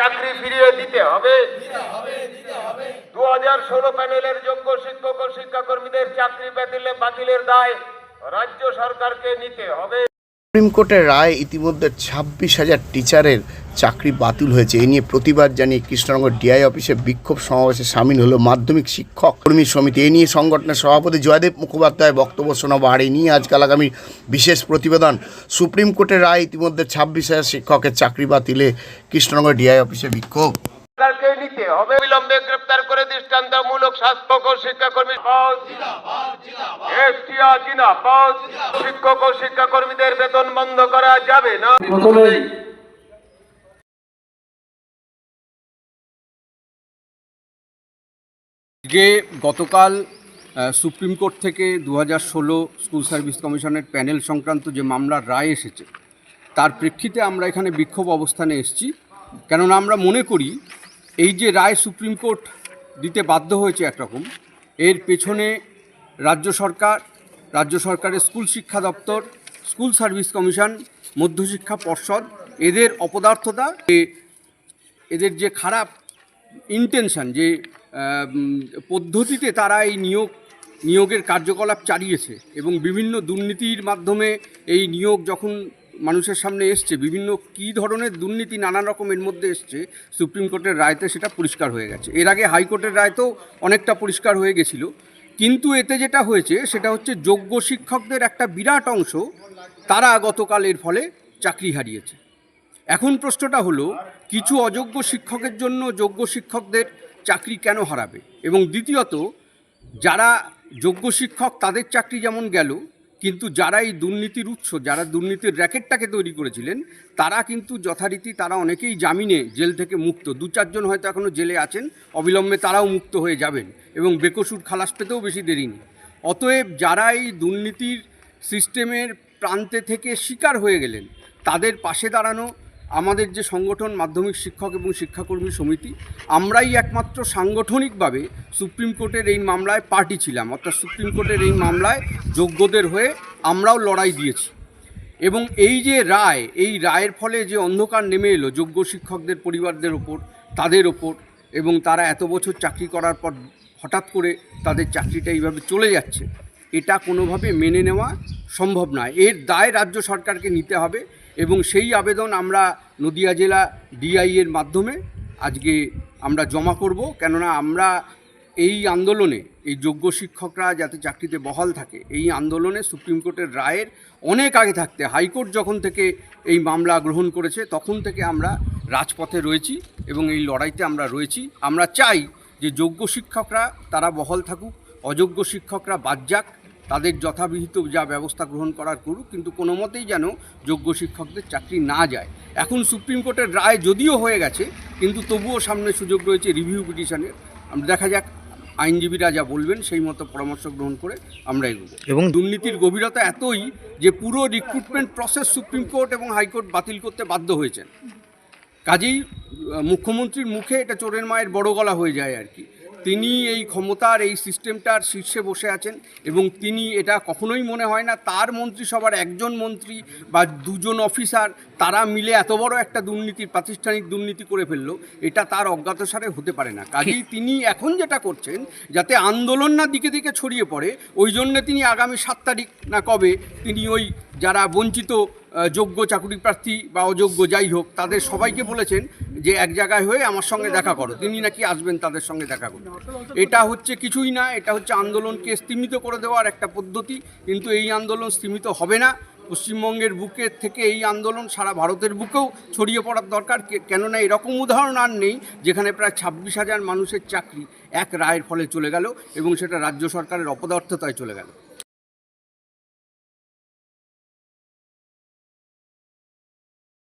চাকরি ফিরিয়ে দিতে হবে। দু হাজার ষোলো প্যানেলের যোগ্য শিক্ষক ও শিক্ষাকর্মীদের চাকরি বাতিলে বাতিলের দায় রাজ্য সরকারকে নিতে হবে। সুপ্রিম কোর্টের রায় ইতিমধ্যে ছাব্বিশ হাজার টিচারের চাকরি বাতিল হয়েছে। এ নিয়ে প্রতিবাদ জানিয়ে কৃষ্ণনগর ডিআই অফিসে বিক্ষোভ সমাবেশে সামিল হলো মাধ্যমিক শিক্ষক কর্মী সমিতি। এ নিয়ে সংগঠনের সভাপতি জয়দেব মুখোপাধ্যায় বক্তব্য শোনাবো। আর নিয়ে আজকাল আগামী বিশেষ প্রতিবেদন। সুপ্রিম কোর্টের রায় ইতিমধ্যে ছাব্বিশ হাজার শিক্ষকের চাকরি বাতিলে কৃষ্ণনগর ডিআই অফিসে বিক্ষোভ। সরকারকে নিতে হবে। বিলম্বে গ্রেপ্তার করে দৃষ্টান্তমূলক স্বাস্থ্য ও শিক্ষাকর্মী শিক্ষক ও শিক্ষাকর্মীদের বেতন বন্ধ করা যাবে না। আজকে গতকাল আহ, সুপ্রিম কোর্ট থেকে দু হাজার ষোলো স্কুল সার্ভিস কমিশনের প্যানেল সংক্রান্ত যে মামলার রায় এসেছে তার প্রেক্ষিতে আমরা এখানে বিক্ষোভ অবস্থানে এসেছি। কেননা আমরা মনে করি এই যে রায় সুপ্রিম কোর্ট দিতে বাধ্য হয়েছে একরকম, এর পেছনে রাজ্য সরকার, রাজ্য সরকারের স্কুল শিক্ষা দপ্তর, স্কুল সার্ভিস কমিশন, মধ্যশিক্ষা পর্ষদ, এদের অপদার্থতা এদের যে খারাপ ইন্টেনশন যে পদ্ধতিতে তারা এই নিয়োগ, নিয়োগের কার্যকলাপ চালিয়েছে এবং বিভিন্ন দুর্নীতির মাধ্যমে এই নিয়োগ যখন মানুষের সামনে এসছে, বিভিন্ন কী ধরনের দুর্নীতি নানা রকমের মধ্যে এসছে, সুপ্রিম কোর্টের রায়তে সেটা পরিষ্কার হয়ে গেছে। এর আগে হাইকোর্টের রায়তেও অনেকটা পরিষ্কার হয়ে গেছিল। কিন্তু এতে যেটা হয়েছে, সেটা হচ্ছে যোগ্য শিক্ষকদের একটা বিরাট অংশ তারা গতকাল এর ফলে চাকরি হারিয়েছে। এখন প্রশ্নটা হলো, কিছু অযোগ্য শিক্ষকের জন্য যোগ্য শিক্ষকদের চাকরি কেন হারাবে? এবং দ্বিতীয়ত, যারা যোগ্য শিক্ষক তাদের চাকরি যেমন গেল কিন্তু যারা এই দুর্নীতির উৎস, যারা দুর্নীতির র্যাকেটটাকে তৈরি করেছিলেন, তারা কিন্তু যথারীতি তারা অনেকেই জামিনে জেল থেকে মুক্ত। দু চারজন হয়তো এখনও জেলে আছেন, অবিলম্বে তারাও মুক্ত হয়ে যাবেন এবং বেকসুর খালাস পেতেও বেশি দেরি নেই। অতএব যারা এই দুর্নীতির সিস্টেমের প্রান্তে থেকে শিকার হয়ে গেলেন, তাদের পাশে দাঁড়ানো আমাদের যে সংগঠন মাধ্যমিক শিক্ষক এবং শিক্ষাকর্মী সমিতি, আমরাই একমাত্র সাংগঠনিকভাবে সুপ্রিম কোর্টের এই মামলায় পার্টি ছিলাম। অর্থাৎ সুপ্রিম কোর্টের এই মামলায় যোগ্যদের হয়ে আমরাও লড়াই দিয়েছি। এবং এই যে রায়, এই রায়ের ফলে যে অন্ধকার নেমে এলো যোগ্য শিক্ষকদের, পরিবারদের ওপর, তাদের ওপর, এবং তারা এত বছর চাকরি করার পর হঠাৎ করে তাদের চাকরিটা এইভাবে চলে যাচ্ছে, এটা কোনোভাবে মেনে নেওয়া সম্ভব নয়। এর দায় রাজ্য সরকারকে নিতে হবে। এবং সেই আবেদন আমরা নদিয়া জেলা ডিআই এর মাধ্যমে আজকে আমরা জমা করব। কেননা আমরা এই আন্দোলনে, এই যোগ্য শিক্ষকরা যাতে চাকরিতে বহাল থাকে, এই আন্দোলনে সুপ্রিম কোর্টের রায়ের অনেক আগে থাকতে, হাইকোর্ট যখন থেকে এই মামলা গ্রহণ করেছে, তখন থেকে আমরা রাজপথে রয়েছি এবং এই লড়াইতে আমরা রয়েছি। আমরা চাই যে যোগ্য শিক্ষকরা তারা বহাল থাকুক, অযোগ্য শিক্ষকরা বাদ যাক তাদের যথাবিহিত যা ব্যবস্থা গ্রহণ করার করুক কিন্তু কোনো মতেই যেন যোগ্য শিক্ষকদের চাকরি না যায়। এখন সুপ্রিম কোর্টের রায় যদিও হয়ে গেছে কিন্তু তবুও সামনে সুযোগ রয়েছে রিভিউ পিটিশনের। আমরা দেখা যাক আইনজীবীরা যা বলবেন সেই মতো পরামর্শ গ্রহণ করে আমরা এগোবো। এবং দুর্নীতির গভীরতা এতই যে পুরো রিক্রুটমেন্ট প্রসেস সুপ্রিম কোর্ট এবং হাইকোর্ট বাতিল করতে বাধ্য হয়েছেন। কাজেই মুখ্যমন্ত্রীর মুখে এটা চোরের মায়ের বড় গলা হয়ে যায় আর কি। তিনি এই ক্ষমতার, এই সিস্টেমটার শীর্ষে বসে আছেন এবং তিনি এটা কখনোই মনে হয় না, তার মন্ত্রিসভার একজন মন্ত্রী বা দুজন অফিসার তারা মিলে এত বড় একটা দুর্নীতি প্রাতিষ্ঠানিক দুর্নীতি করে ফেলল এটা তার অজ্ঞাতসারে হতে পারে না। কাজেই তিনি এখন যেটা করছেন যাতে আন্দোলন না দিকে দিকে ছড়িয়ে পড়ে ওই জন্য তিনি আগামী সাত তারিখ না কবে তিনি ওই যারা বঞ্চিত যোগ্য চাকরি প্রার্থী বা অযোগ্য যাই হোক তাদের সবাইকে বলেছেন যে এক জায়গায় হয়ে আমার সঙ্গে দেখা করো। তিনি নাকি আসবেন তাদের সঙ্গে দেখা করতে। এটা হচ্ছে কিছুই না এটা হচ্ছে আন্দোলনকে স্তীমিত করে দেওয়ার একটা পদ্ধতি কিন্তু এই আন্দোলন স্তীমিত হবে না। পশ্চিমবঙ্গের বুকে থেকে এই আন্দোলন সারা ভারতের বুকেও ছড়িয়ে পড়ার দরকার। কেননা এরকম উদাহরণ আর নেই, যেখানে প্রায় ছাব্বিশ হাজার মানুষের চাকরি এক রায়ের ফলে চলে গেল এবং সেটা রাজ্য সরকারের অপদার্থতায় চলে গেল।